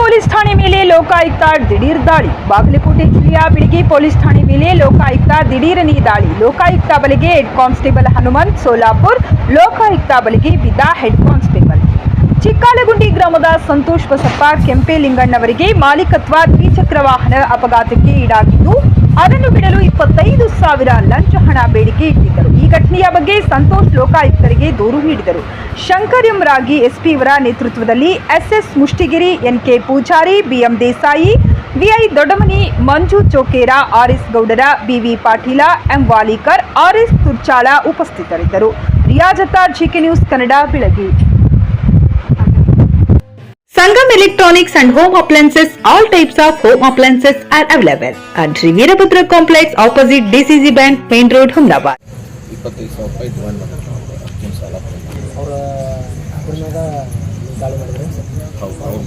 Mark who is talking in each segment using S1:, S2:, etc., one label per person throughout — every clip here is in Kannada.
S1: ಪೊಲೀಸ್ ಠಾಣೆ ಮೇಲೆ ಲೋಕಾಯುಕ್ತ ದಿಢೀರ್ ದಾಳಿ ಬಾಗಲಕೋಟೆ ಜಿಲ್ಲೆಯ ಬಿಳಿಗಿ ಪೊಲೀಸ್ ಠಾಣೆ ಮೇಲೆ ಲೋಕಾಯುಕ್ತ ದಿಢೀರನೇ ದಾಳಿ ಲೋಕಾಯುಕ್ತ ಬಳಿಗೆ ಹೆಡ್ ಕಾನ್ಸ್ಟೇಬಲ್ ಹನುಮಂತ್ ಸೋಲಾಪುರ್ ಲೋಕಾಯುಕ್ತ ಬಳಿಗೆ ಬಿದ್ದ ಹೆಡ್ ಕಾನ್ಸ್ಟೇಬಲ್ ಚಿಕ್ಕಾಲಗುಂಡಿ ಗ್ರಾಮದ ಸಂತೋಷ್ ಬಸಪ್ಪ ಕೆಂಪೇಲಿಂಗಣ್ಣವರಿಗೆ ಮಾಲೀಕತ್ವ ದ್ವಿಚಕ್ರ ವಾಹನ ಅಪಘಾತಕ್ಕೆ ಈಡಾಗಿದ್ದು, ಅದನ್ನು ಬಿಡಲು ಇಪ್ಪತ್ತೈದು ಸಾವಿರ ಲಂಚ ಹಣ ಬೇಡಿಕೆ ಇಟ್ಟಿದ್ದರು. ಈ ಘಟನೆಯ ಬಗ್ಗೆ ಸಂತೋಷ್ ಲೋಕಾಯುಕ್ತರಿಗೆ ದೂರು ನೀಡಿದರು. ಶಂಕರ್ ಎಂ ರಾಗಿ ಎಸ್ಪಿ ಅವರ ನೇತೃತ್ವದಲ್ಲಿ SS Mushtigiri NK Pujari, BM Desai, VI Doddamani, Manju Chokera, RS Gowdar, BV Patil, M Walikar, RS Turchal ಉಪಸ್ಥಿತರಿದ್ದರು. ರಿಯಾಜತ್ತ ಜಿಕೆ ನ್ಯೂಸ್ ಕನ್ನಡ ಬೆಳಗ್ಗೆ Sangam Electronics and Home Appliances, all types of home appliances are available. At Virabhadra Complex opposite DCC Bank, Main Road, Humdabad.
S2: ಇಪ್ಪತ್ತೈದು ಸಾವಿರ ರೂಪಾಯಿ ಡಿಮ್ಯಾಂಡ್ ಮಾಡಿದ್ರು ಅರ್ಜುನ್ ಸಾಲ
S3: ಅವರ ದಾಳಿ ಮಾಡಿದ್ರೆ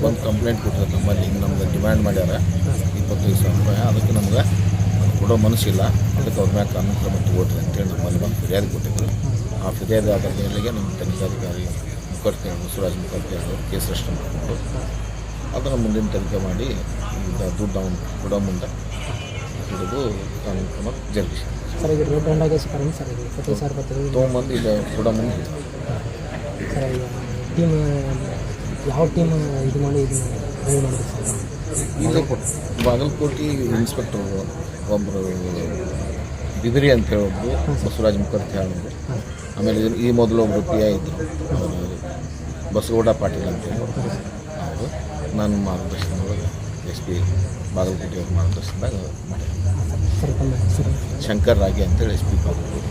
S2: ಬಂದು ಕಂಪ್ಲೇಂಟ್ ಕೊಟ್ಟರು ನಮ್ಮಲ್ಲಿ ಹಿಂಗೆ ನಮ್ಗೆ ಡಿಮ್ಯಾಂಡ್ ಮಾಡ್ಯಾರ ಇಪ್ಪತ್ತೈದು ಸಾವಿರ ರೂಪಾಯಿ. ಅದಕ್ಕೆ ನಮ್ಗೆ ಕೊಡೋ ಮನಸ್ಸಿಲ್ಲ ಅದಕ್ಕೆ ಅವ್ರ ಮ್ಯಾಗ ಕಾನೂನು ಕ್ರಮ ತಗೊಳ್ರಿ ಅಂತೇಳಿ ನಮ್ಮಲ್ಲಿ ಬಂದು ಫಿರ್ಯಾದಿ ಕೊಟ್ಟಿದ್ರು. ಆ ಫಿರ್ಯಾದಿ ಆದ ನಮ್ಮ ತನಿಖಾಧಿಕಾರಿ ಮುಖರ್ತಿ ಸುರಾಜ್ ಮುಖರ್ಜಿ ಅವರು ಕೇಸ್ ರಿಜಿಸ್ಟರ್ ಮಾಡಿಕೊಂಡು ಅದನ್ನು ಮುಂದಿನ ತನಿಖೆ ಮಾಡಿ ಈಗ ದುಡ್ಡು ಅವನು ಕೊಡೋ ಮುಂದೆ ಹಿಡಿದು ಕಾನೂನು ಕ್ರಮ ಜರುಗಿಸಿ.
S3: ಸರ್ ಈಗ ರೇಟ್ ದಂಡ ಸರ್ ಸರ್ ಈಗ ಇಪ್ಪತ್ತೈದು ಸಾವಿರ ರೂಪಾಯಿ
S2: ತೊಗೊಂಬಂದು ಈಗ ಕೊಡೋ ಮುಂದೆ.
S3: ಸರ್ ಈಗ ಟೀಮ್ ಯಾವ ಟೀಮ್ ಇದು ಮಾಡಿ ಇದು ರೈಡ್ ಮಾಡಿದ್ರು ಸರ್?
S2: ಇಲ್ಲಿ ಬಾಗಲಕೋಟೆ ಇನ್ಸ್ಪೆಕ್ಟರ್ ಒಬ್ಬರು ಬಿದಿರಿ ಅಂತ ಹೇಳೋದು ಬಸವರಾಜ್ ಮುಖರ್ಜಿ ಹೇಳೋದು ಆಮೇಲೆ ಈ ಮೊದಲು ಒಬ್ಬರು ಪಿ ಐ ಇದ್ದರು ಅವರು ಬಸವಗೌಡ ಪಾಟೀಲ್ ಅಂತ ಹೇಳಿ. ಅವರು ನಾನು ಮಾರ್ಗದರ್ಶನದೊಳಗೆ ಎಸ್ ಪಿ ಬಾಗಲಕೋಟೆ ಅವ್ರ ಮಾರ್ಗದರ್ಶನದಾಗ ಮಾಡಿದೆ.
S3: ಸರ್
S2: ಶಂಕರ್ ರಾಗಿ ಅಂತೇಳಿ ಎಸ್ ಪಿ ಬಾಗಲಕೋಟೆ.